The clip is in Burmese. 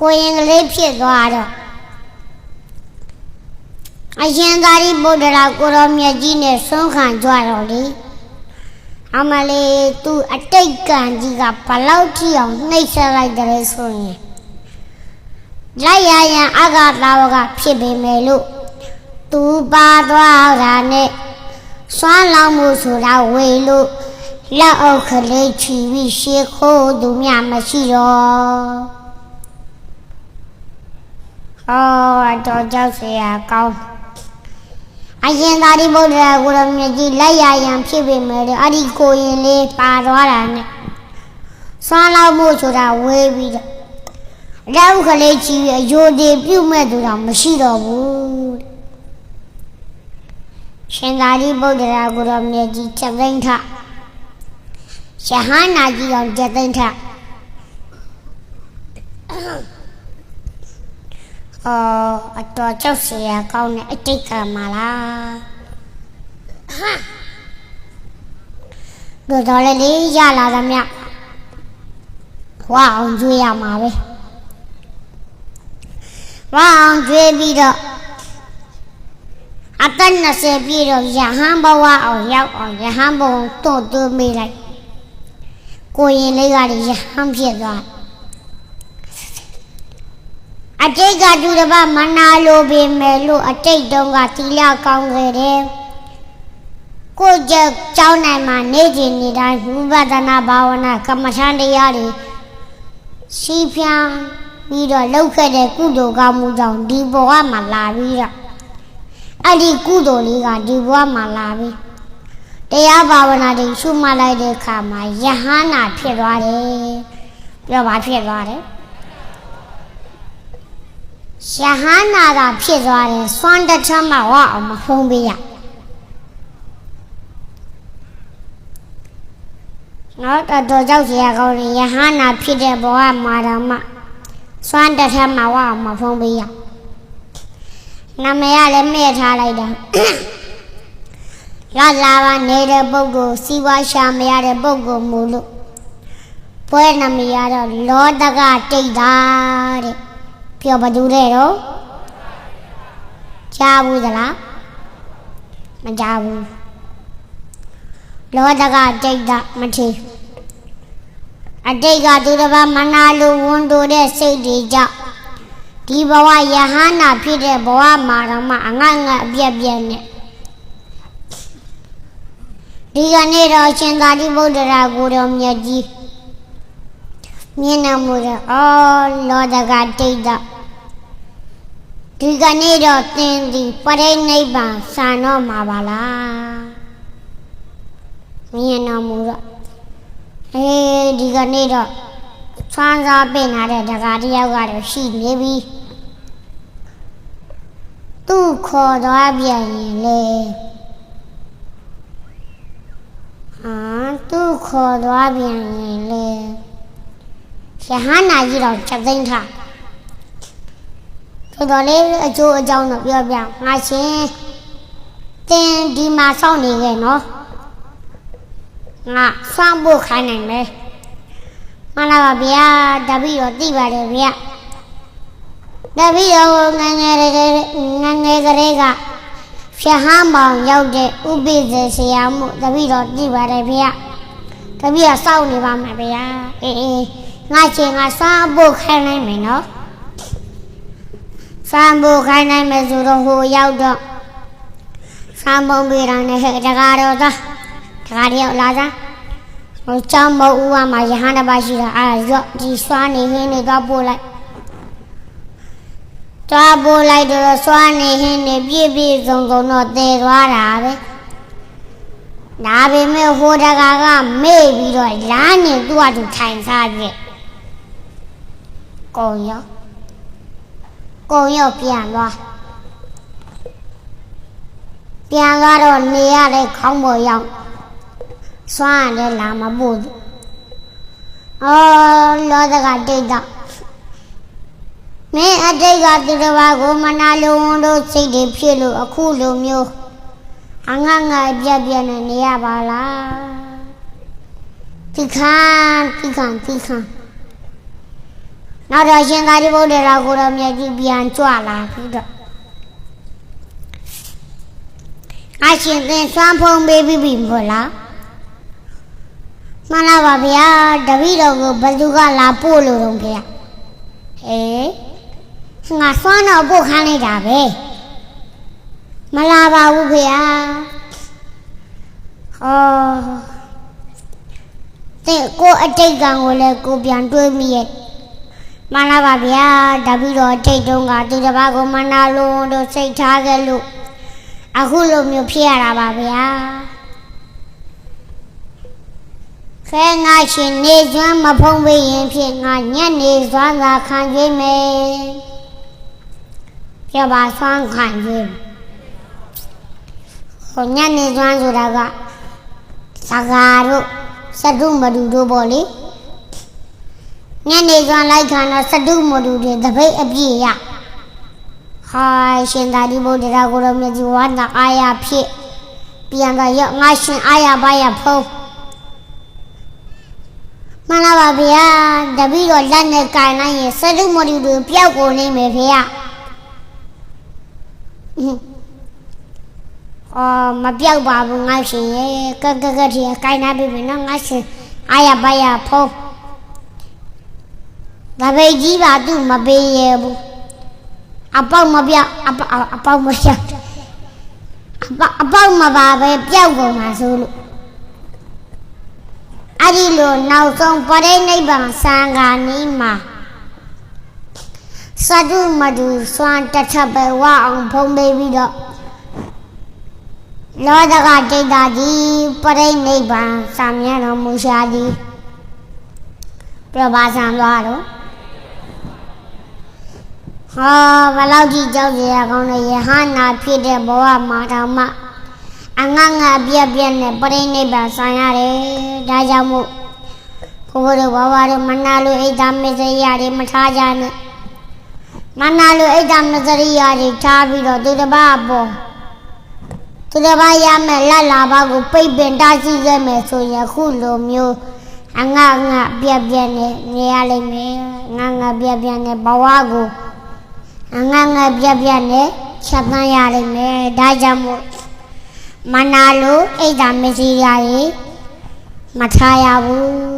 ကိုရင်ကလေးဖြစ်သွားတော့အရှင်သာရိပုတ္တရာကိုရောမြတ်ကြီးနဲ့ဆုံးခံကြတော့လေအမလေးသူအတိတ်ကံကြီးကဘလောက်ထိအောင်နှိပ်စက်လိုက်တယ်ဆိုရင်လိုက်ရရန်အဂသာဝကဖြစ်ပေမယ်လို့သူပါသွားတာနဲ့စွမ်းလောင်းမှုဆိုတာဝေလို့လက်အုပ်ကလေးချီပြီးရှေးခိုးသူများမရှိတော့ ဟောတော့ကြောက်เสียကောင်းအရင်သာရိပုတ္တရာကိုရမြတ်ကြီးလက်ရရန်ဖြစ်ပေမဲ့အဲ့ဒီကိုရင်လေးပါသွားတာနဲ့စွမ်းလောင်းမှုဆိုတာဝေးပြီးတော့လက်အုပ်ကလေးချီပြီးအယိုဒီပြုတ်မဲ့သူတော့မရှိတော့ဘူးတဲ့ ရှင်သာရိပုတ္တရာကိုရောမြတ်ကြီးချက်သိမ်းထရဟန္တာကြီးအောင်ချက်သိမ်းထ အော်အတော်ကြောက်စရာကောင်းတဲ့အတိတ်ကမှာလားဟာဒိုတော်လေးလေးရလာသမျှဝါအောင်ကျွေးရမှာပဲဝါအောင်ကျွေးပြီးတော့အသက်20ပြည့်တော့ရဟန်းဘဝအောင်ရောက်အောင်ရဟန်းဘုံတွန့်သွင်းမိလိုက်ကိုရင်လေးကလည်းရဟန်းဖြစ်သွားတယ် အတိတ်ကသူတစ်ပါးမနာလိုပေမဲ့လို့အတိတ်တုန်းကသီလကောင်းခဲ့တယ်ကိုကြက်ကျောင်းနိုင်မှာနေကျင်နေတိုင်းဝိပဿနာဘာဝနာကမ္မထန်တရားတွေရှိဖြန်းပြီးတော့လောက်ခဲ့တဲ့ကုသိုလ်ကောင်းမှုကြောင့်ဒီဘဝမှာလာပြီးတော့အဲ့ဒီကုသိုလ်လေးကဒီဘဝမှာလာပြီတရားဘာဝနာတွေရှုမှတ်လိုက်တဲ့အခါမှာယဟန္တာဖြစ်သွားတယ်ပြောပါဖြစ်သွားတယ် ယဟန္တာကဖြစ်သွားတယ်စွမ်းတစ်ထမ်းမှဝအောင်မဖုံးပေးရနော်တော်တော်ကြောက်စရာကောင်းတယ်ယဟန္တာဖြစ်တဲ့ဘဝမှာတော့မှစွမ်းတစ်ထမ်းမှဝအောင်မဖုံးပေးရနာမည်ကလည်းမဲ့ထားလိုက်တာရလာပါနေတဲ့ပုဂ္ဂိုလ်စီဝါရှာမရတဲ့ပုဂ္ဂိုလ်မူလို့ပွဲနာမည်ကတော့လောတကတိတ်တာတဲ့ ပြောပါတူတဲ့တော့ကြားဘူးသလားမကြားဘူးလောတကတိတ်တာမထီအတိတ်ကသူတစ်ပါးမနာလိုဝန်တိုတဲ့စိတ်တွေကြောင့်ဒီဘဝယဟန္တာဖြစ်တဲ့ဘဝမှာတော့မှအငတ်ငတ်အပြက်ပြက်နဲ့ဒီကနေ့တော့ရှင်သာရိပုတ္တရာကိုတော်မြတ်ကြီးမြင်တော်မူတဲ့အော်လောတကတိတ်တော့ ဒီကနေ့တော့သင်ဒီပရိနိဗ္ဗာန်ဆံတော့မှာပါလားမြင်တော်မူတော့အေးဒီကနေ့တော့ဆွမ်းစားပင်လာတဲ့တကားတယောက်ကတော့ရှိနေပြီသူ့ခေါ်သွားပြန်ရင်လေဟာသူ့ခေါ်သွားပြန်ရင်လေရဟန္တာကြီးတော့ချက်သိမ်းထား တော်တော်လေးအကျိုးအကြောင်းတော့ပြောပြငါရှင်တင်ဒီမှာစောင့်နေခဲ့နော်ငါဆွမ်းဖို့ခိုင်းနိုင်မယ်မလာပါဗျာတပည့်တော့သိပါတယ်ဗျာတပည့်တော့ငငယ်ရငငယ်ကလေးကဖြဟမ်းပေါင်ရောက်တဲ့ဥပိ္ပဇေဆရာမှုတပည့်တော့သိပါတယ်ဗျာတပည့်ကစောင့်နေပါမယ်ဗျာအေးအေးငါချင်းငါစားဖို့ခိုင်းနိုင်မယ်နော် စားဖို့ခိုင်းနိုင်မယ်ဆိုတော့ဟိုရောက်တော့စားမုံပြေတာနဲ့ဟဲ့တကားတော့သားတကားတယောက်လာသားဟိုကျောင်းမဦးဝမှာယဟန်တစ်ပါးရှိတာအဲ့ဒါရော့ဒီစွာနေဟင်းတွေတော့ပို့လိုက်သွားပို့လိုက်တော့စွာနေဟင်းတွေပြည့်ပြည့်စုံစုံတော့တည်သွားတာပဲဒါပေမဲ့ဟိုတကာကမေ့ပြီးတော့လမ်းနေသူ့အတူထိုင်စားပြည့်ကုံရော ကုံရောပြန်သွားပြန်ကတော့နေရတဲ့ခေါင်းပေါ်ရောက်စွမ်းရတယ်လာမပို့ဘူးအော်လောတကတိတ်တော့မင်းအတိတ်ကသူတစ်ပါးကိုမနာလိုဝန်တို့စိတ်တွေဖြစ်လို့အခုလိုမျိုးအငတ်ငတ်ပြက်ပြက်နဲ့နေရပါလားတိခမ်းတိခမ်းတိခမ်း နောက်တော့ရှင်သာရိပုတ္တရာကိုရောမြတ်ကြီးပြန်ကြွလာပြီးတော့အရှင်သင်ဆွမ်းဖုံးပေးပြီးပြီမို့လားမှန်လားပါဗျာတပည့်တော်ကိုဘယ်သူကလာပို့လို့တော့ဗျာဟေးငါဆွမ်းတော့ပို့ခိုင်းလိုက်တာပဲမလာပါဘူးဗျာဟောတဲ့ကိုအတိတ်ကံကိုလည်းကိုပြန်တွေးမိရဲ့ မှန်လားပါဗျာတပည့်တော်အတိတ်တုန်းကသူတစ်ပါးကိုမနာလို့တို့စိတ်ထားခဲ့လို့အခုလိုမျိုးဖြစ်ရတာပါဗျာခဲငါရှင်နေကျွမ်းမဖုံးပေးရင်ဖြစ်ငါညက်နေစွမ်းသာခံကြည့်မယ်ပြပါစွမ်းခံကြည့်ဟိုညက်နေစွမ်းဆိုတာကသကာတို့စတုမတူတို့ပေါ့လေ ညနေစွမ်းလိုက်ခံတော့စတုမတူတွေတပိတ်အပြည့်ရဟာရှင်သာဒီဘုဒ္ဓရာကိုရောမြတ်ကြီးဝါနာအာရဖြစ်ပြန်တော့ရငါရှင်အာရပါရဖုံးမှန်လားပါဗျာတပည့်တော်လက်နဲ့ကင်လိုက်ရင်စတုမတူတွေပျောက်ကုန်နေမယ်ဗျာဟင်းအော်မပြောက်ပါဘူးငါရှင်ရဲ့ကကကတီကိုင်းနာပြီမနော်ငါရှင်အာရပါရဖုံး ဒါပေကြီးပါသူမပေးရဘူးအပေါက်မပြောက်အပေါက်အပေါက်မပြောက်အပေါက်အပေါက်မပါပဲပြောက်ကုန်မှာဆိုလို့အဲ့ဒီလိုနောက်ဆုံးပရိနိဗ္ဗာန်စံဃာနီးမှာစတုမတူစွမ်းတစ်ထပ်ပဲဝအောင်ဖုံးပေးပြီးတော့လောဒကဒိတ်တာကြီးပရိနိဗ္ဗာန်စံမြတ်တော်မူရှာသည်ပြပါစံသွားတော့ ဟာဘလောက်ကြီးကြောက်ကြရကောင်းတဲ့ယဟနာဖြစ်တဲ့ဘဝမှာတော်မှအငငပြက်ပြက်နဲ့ပရိနိဗ္ဗာန်ဆံရတယ်ဒါကြောင့်မို့ဘုရားတို့ဘဝတို့မနာလို့အိတ်သားမစ္စရိယာတွေမထားကြနဲ့မနာလို့အိတ်သားမစ္စရိယာတွေထားပြီးတော့သူတစ်ပါးပေါ်သူတစ်ပါးရမယ်လက်လာပါကိုပိတ်ပင်တားရှိခဲ့မယ်ဆိုရင်ခုလိုမျိုးအငငပြက်ပြက်နဲ့နေရလိမ့်မယ်ငငပြက်ပြက်နဲ့ဘဝကို အငငယ်ပြက်ပြက်နဲ့ချက်သန်းရလိမ့်မယ်ဒါကြောင့်မို့မနာလို့အိတ်တာမစီရာကြီးမထားရဘူး